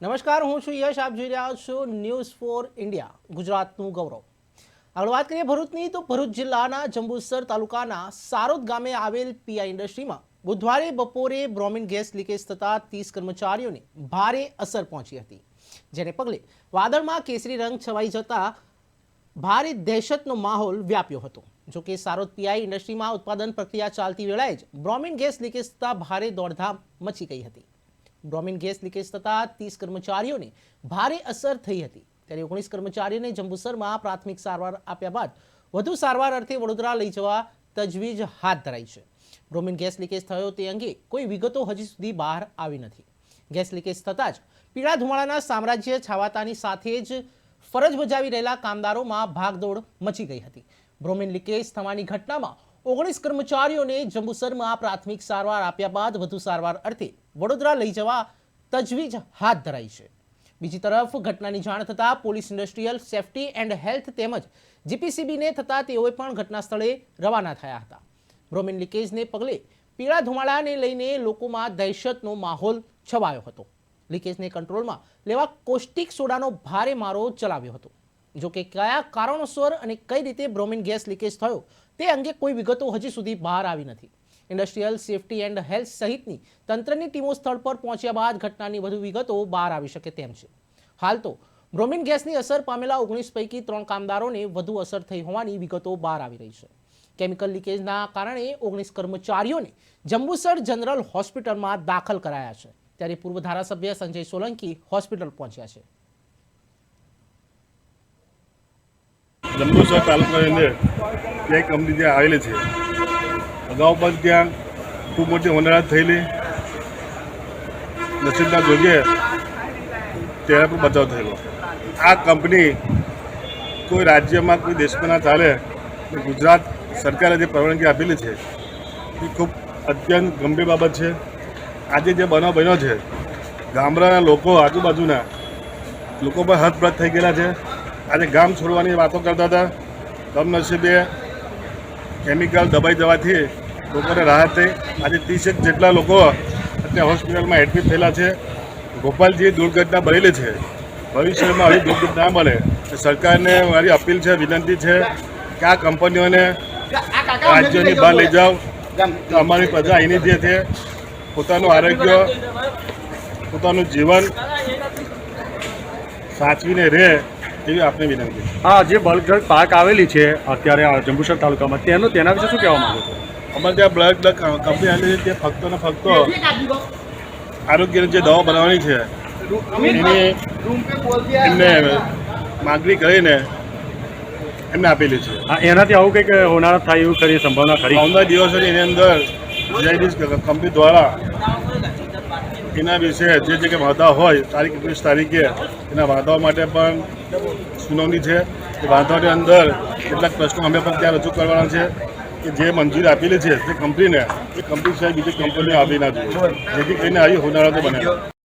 નમસ્કાર, હું છું યશ. આપ જોઈ રહ્યા છો ન્યૂઝ ફોર ઇન્ડિયા ગુજરાતનું ગૌરવ. આગળ વાત કરીએ ભરૂચની, તો ભરૂચ જિલ્લાના જંબુસર તાલુકાના સારોદ ગામે આવેલ પીઆઈ ઇન્ડસ્ટ્રીમાં બુધવારે બપોરે બ્રોમિન ગેસ લીકેજ થતા ત્રીસ કર્મચારીઓને ભારે અસર પહોંચી હતી. જેને પગલે વાદળમાં કેસરી રંગ છવાઈ જતા ભારે દહેશતનો માહોલ વ્યાપ્યો હતો. જો કે સારોદ પીઆઈ ઇન્ડસ્ટ્રીમાં ઉત્પાદન પ્રક્રિયા ચાલતી વેળાએ જ બ્રોમિન ગેસ લીકેજ થતાં ભારે દોડધામ મચી ગઈ હતી. બ્રોમિન ગેસ લીકેજ થતાં ત્રીસ કર્મચારીઓને ભારે અસર થઈ હતી. ત્યારે ઓગણીસ કર્મચારીઓને જંબુસરમાં પ્રાથમિક સારવાર આપ્યા બાદ વધુ સારવાર અર્થે વડોદરા લઈ જવા તજવીજ હાથ ધરાઈ છે. બ્રોમિન ગેસ લીકેજ થયો તે અંગે કોઈ વિગતો હજી સુધી બહાર આવી નથી. ગેસ લીકેજ થતાં જ પીળા ધુમાડાના સામ્રાજ્ય છાવાતાની સાથે જ ફરજ બજાવી રહેલા કામદારોમાં ભાગદોડ મચી ગઈ હતી. બ્રોમિન લીકેજ થવાની ઘટનામાં ઓગણીસ કર્મચારીઓને જંબુસરમાં પ્રાથમિક સારવાર આપ્યા બાદ વધુ સારવાર અર્થે વડોદરા લઈ જવા તજવીજ હાથ ધરાઈ છે. બીજી તરફ ઘટનાની જાણ થતાં police industrial safety and health તેમજ જીપીસીબીને થતાં તેઓએ પણ ઘટના સ્થળે રવાના થયા હતા. બ્રોમિન લીકેજને પગલે પીળા ધુમાડાને લઈને લોકોમાં દહેશતનો માહોલ છવાયો હતો. લીકેજને કંટ્રોલમાં લેવા કોસ્ટિક સોડાનો ભારે મારો ચલાવ્યો હતો. જોકે કયા કારણોસર અને કઈ રીતે બ્રોમિન ગેસ લીકેજ થયો તે અંગે કોઈ વિગતો હજી સુધી બહાર આવી નથી. ઇન્ડસ્ટ્રીયલ સેફટી એન્ડ હેલ્થ સહિતની તંત્રની ટીમો સ્થળ પર પહોંચ્યા બાદ ઘટનાની વધુ વિગતો બહાર આવી શકે તેમ છે. હાલ તો બ્રોમિન ગેસની અસર પામેલા ઓગણીસ પૈકી ત્રણ કામદારોને વધુ અસર થઈ હોવાની વિગતો બહાર આવી રહી છે. કેમિકલ લીકેજના કારણે ઓગણીસ કર્મચારીઓને જંબુસર જનરલ હોસ્પિટલમાં દાખલ કરાયા છે. ત્યારે પૂર્વ ધારાસભ્ય સંજય સોલંકી હોસ્પિટલ પહોંચ્યા છે. જંબુસર તાલુકાની અંદર બે કંપની જે આવેલી છે. અગાઉ પણ ત્યાં ખૂબ મોટી હોનારત થયેલી. નસીબના જોઈએ ત્યારે પણ બચાવ થયેલો. આ કંપની કોઈ રાજ્યમાં, કોઈ દેશમાં ના ચાલે. ગુજરાત સરકારે જે પરવાનગી આપેલી છે, એ ખૂબ અત્યંત ગંભીર બાબત છે. આજે જે બનાવ બન્યો છે, ગામડાના લોકો આજુબાજુના લોકો પણ હતપ્રત થઈ ગયેલા છે. આજે ગામ છોડવાની વાતો કરતા હતા. કમનસીબે કેમિકલ દબાઈ જવાથી લોકોને રાહત થઈ. આજે ત્રીસેક જેટલા લોકો અત્યારે હોસ્પિટલમાં એડમિટ થયેલા છે. ગોપાલજી દુર્ઘટના બનેલી છે. ભવિષ્યમાં આવી દુર્ઘટના તો સરકારને મારી અપીલ છે, વિનંતી છે કે આ કંપનીઓને રાજ્યોની બહાર લઈ જાઓ. તો અમારી પ્રજા અહીંની જે છે, પોતાનું આરોગ્ય, પોતાનું જીવન સાચવીને રહે એવી આપને વિનંતી હા, જે બલગઢ પાર્ક આવેલી છે અત્યારે જંબુસર તાલુકામાં, તેનું તેના વિશે શું કહેવા માંગો છો? અમારે ત્યાં બ્લડ કંપની આવેલી છે તે ફક્ત ને ફક્ત આરોગ્યની જે દવા બનાવવાની છે એની એમને માગણી કરીને એમને આપેલી છે. હા એનાથી આવું કંઈક હોનારત થાય એવું કરી સંભાવના ખરી? આવનાર દિવસોની એની અંદર કંપની દ્વારા એના વિશે જે જે કંઈ વાંધા હોય તારીખ એકવીસ તારીખે એના વાંધાઓ માટે પણ સુનાવણી છે. એ વાંધાઓની અંદર કેટલાક પ્રશ્નો અમે પણ ત્યાં રજૂ કરવાના છે. કે જે મંજૂરી આપેલી છે તે કંપનીને, એ કંપની સિવાય બીજી કંપનીઓ આવી ના જોઈએ જેથી કરીને આવી હોનારતો બને